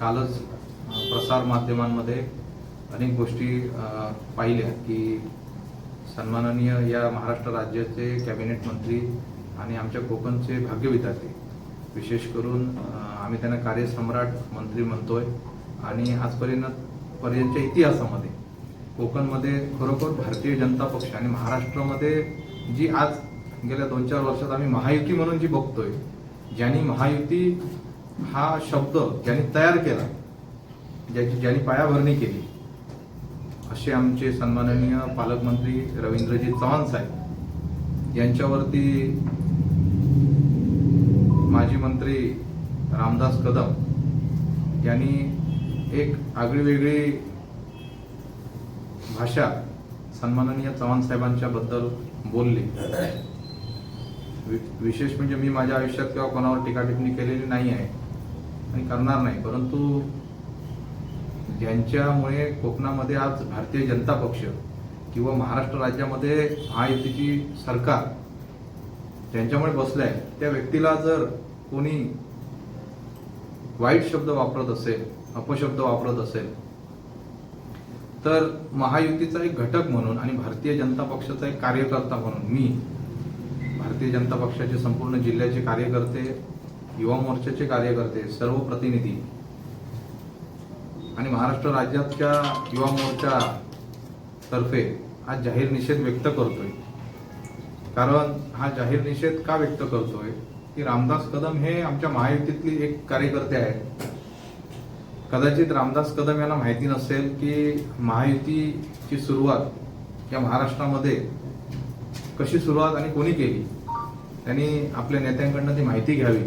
कालच प्रसार माध्यमांमध्ये अनेक गोष्टी पाहिल्या की सन्माननीय या महाराष्ट्र राज्याचे कॅबिनेट मंत्री आणि आमच्या कोकणचे भाग्यविधाते. विशेष करून आम्ही त्यांना कार्यसम्राट मंत्री म्हणतोय आणि आजपर्यंत पर्यंतच्या इतिहासामध्ये कोकणमध्ये खरोखर भारतीय जनता पक्ष आणि महाराष्ट्रामध्ये जी आज गेल्या दोन चार वर्षात आम्ही महायुती म्हणून जी बघतोय ज्यांनी महायुती हा शब्द ज्यांनी तयार केला ज्याची ज्यांनी पायाभरणी केली असे आमचे सन्माननीय पालकमंत्री रवींद्रजी चव्हाण साहेब यांच्यावरती माजी मंत्री रामदास कदम यांनी एक आगळी वेगळी भाषा सन्माननीय चव्हाण साहेबांच्या बद्दल बोलली. विशेष म्हणजे मी माझ्या आयुष्यात किंवा कोणावर टीका टिप्पणी केलेली नाही आहे. आणि करणार नाही. परंतु ज्यांच्यामुळे कोकणामध्ये आज भारतीय जनता पक्ष किंवा महाराष्ट्र राज्यामध्ये महायुतीची सरकार ज्यांच्यामुळे बसलंय त्या व्यक्तीला जर कोणी वाईट शब्द वापरत असेल अपशब्द वापरत असेल तर महायुतीचा एक घटक म्हणून आणि भारतीय जनता पक्षाचा एक कार्यकर्ता म्हणून मी भारतीय जनता पक्षाचे संपूर्ण जिल्ह्याचे कार्यकर्ते युवा मोर्चाचे कार्यकर्ते सर्व प्रतिनिधी आणि महाराष्ट्र राज्याच्या युवा मोर्चा तर्फे हा जाहीर निषेध व्यक्त करतोय. कारण हा जाहीर निषेध का व्यक्त करतोय? की रामदास कदम हे आमच्या महायुतीतली एक कार्यकर्ते आहेत. कदाचित रामदास कदम यांना माहिती नसेल की महायुतीची सुरुवात या महाराष्ट्रामध्ये कशी सुरुवात आणि कोणी केली? त्यांनी आपल्या नेत्यांकडनं ती माहिती घ्यावी.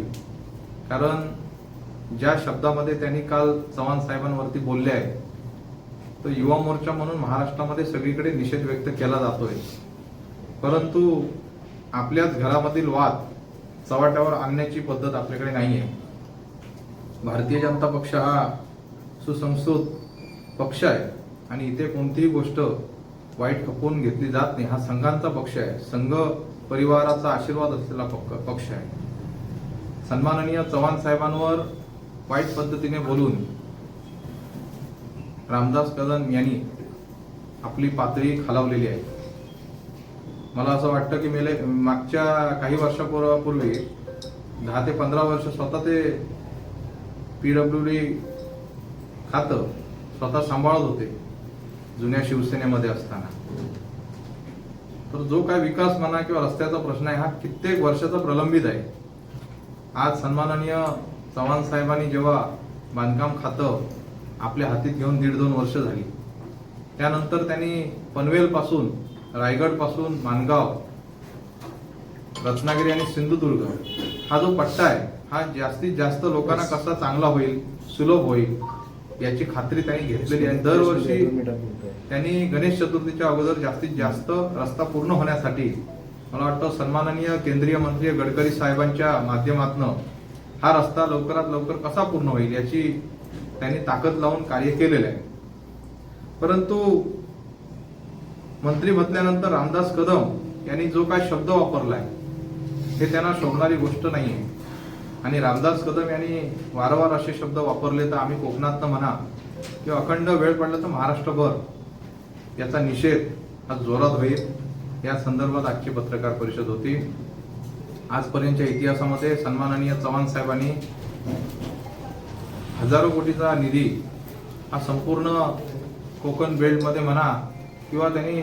कारण ज्या शब्दामध्ये त्यांनी काल चव्हाण साहेबांवरती बोलले आहे तो युवा मोर्चा म्हणून महाराष्ट्रामध्ये सगळीकडे निषेध व्यक्त केला जातोय. परंतु आपल्याच घरामधील वाद चव्हाट्यावर आणण्याची पद्धत आपल्याकडे नाही आहे भारतीय जनता पक्ष हा सुसंस्कृत पक्ष आहे आणि इथे कोणतीही गोष्ट वाईट खपवून घेतली जात नाही. हा संघांचा पक्ष आहे. संघ परिवाराचा आशीर्वाद असलेला पक्ष पक्ष आहे. सन्माननीय चव्हाण साहेबांवर वाईट पद्धतीने बोलून रामदास कदम यांनी आपली पातळी खालावलेली आहे. मला असं वाटतं की मेले मागच्या काही वर्षापूर्वी दहा ते पंधरा वर्ष स्वतः ते पी डब्ल्यू डी खातं स्वतः सांभाळत होते जुन्या शिवसेनेमध्ये असताना. तर जो काय विकास म्हणा किंवा रस्त्याचा प्रश्न आहे हा कित्येक वर्षाचा प्रलंबित आहे. आज सन्माननीय चव्हाण साहेबांनी जेव्हा बांधकाम खातं आपल्या हातीत घेऊन दीड दोन वर्ष झाली. त्यानंतर त्यांनी पनवेल पासून रायगडपासून मानगाव रत्नागिरी आणि सिंधुदुर्ग हा जो पट्टा आहे हा जास्तीत जास्त लोकांना कसा चांगला होईल सुलभ होईल याची खात्री त्यांनी घेतलेली आहे. दरवर्षी त्यांनी गणेश चतुर्थीच्या अगोदर जास्तीत जास्त रस्ता पूर्ण होण्यासाठी मला वाटतं सन्माननीय केंद्रीय मंत्री गडकरी साहेबांच्या माध्यमातून हा रस्ता लवकरात लवकर कसा पूर्ण होईल याची त्यांनी ताकद लावून कार्य केलेलं आहे. परंतु मंत्री म्हटल्यानंतर रामदास कदम यांनी जो काय शब्द वापरलाय हे त्यांना शोभणारी गोष्ट नाहीये. आणि रामदास कदम यांनी वारंवार असे शब्द वापरले तर आम्ही कोकणातनं म्हणा किंवा अखंड वेळ पडला तर महाराष्ट्रभर याचा निषेध हा जोरात होईल. या संदर्भात आजची पत्रकार परिषद होती. आजपर्यंतच्या इतिहासामध्ये सन्माननीय चव्हाण साहेबांनी हजारो कोटीचा निधी हा संपूर्ण कोकण बेल्टमध्ये म्हणा किंवा त्यांनी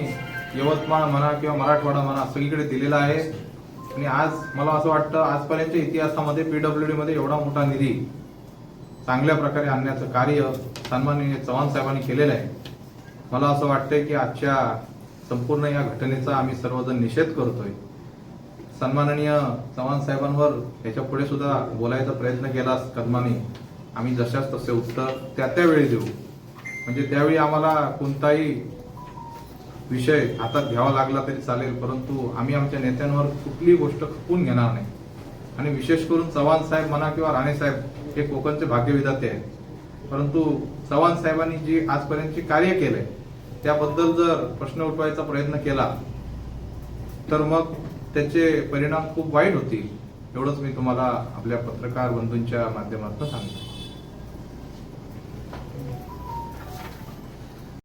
यवतमाळ म्हणा किंवा मराठवाडा म्हणा सगळीकडे दिलेला आहे. आणि आज मला असं वाटतं आजपर्यंतच्या इतिहासामध्ये पीडब्ल्यूडी डीमध्ये एवढा मोठा निधी चांगल्या प्रकारे आणण्याचं कार्य सन्माननीय चव्हाण साहेबांनी केलेलं आहे. मला असं वाटतंय की आजच्या संपूर्ण या घटनेचा आम्ही सर्वजण निषेध करतोय. सन्माननीय चव्हाण साहेबांवर याच्यापुढे सुद्धा बोलायचा प्रयत्न केला कदमाने. आम्ही जशाच तसे उत्तर त्या त्यावेळी देऊ. म्हणजे त्यावेळी आम्हाला कोणताही विषय हातात घ्यावा लागला तरी चालेल परंतु आम्ही आमच्या नेत्यांवर कुठलीही गोष्ट खपून घेणार नाही. आणि विशेष करून चव्हाण साहेब म्हणा किंवा राणे साहेब हे कोकणचे भाग्यविधाते आहेत. परंतु चव्हाण साहेबांनी जी आजपर्यंतची कार्य केलंय त्याबद्दल जर प्रश्न उठवायचा प्रयत्न केला तर मग त्याचे परिणाम खूप वाईट होतील एवढंच मी तुम्हाला आपल्या पत्रकार बंधूंच्या माध्यमातून सांगतो.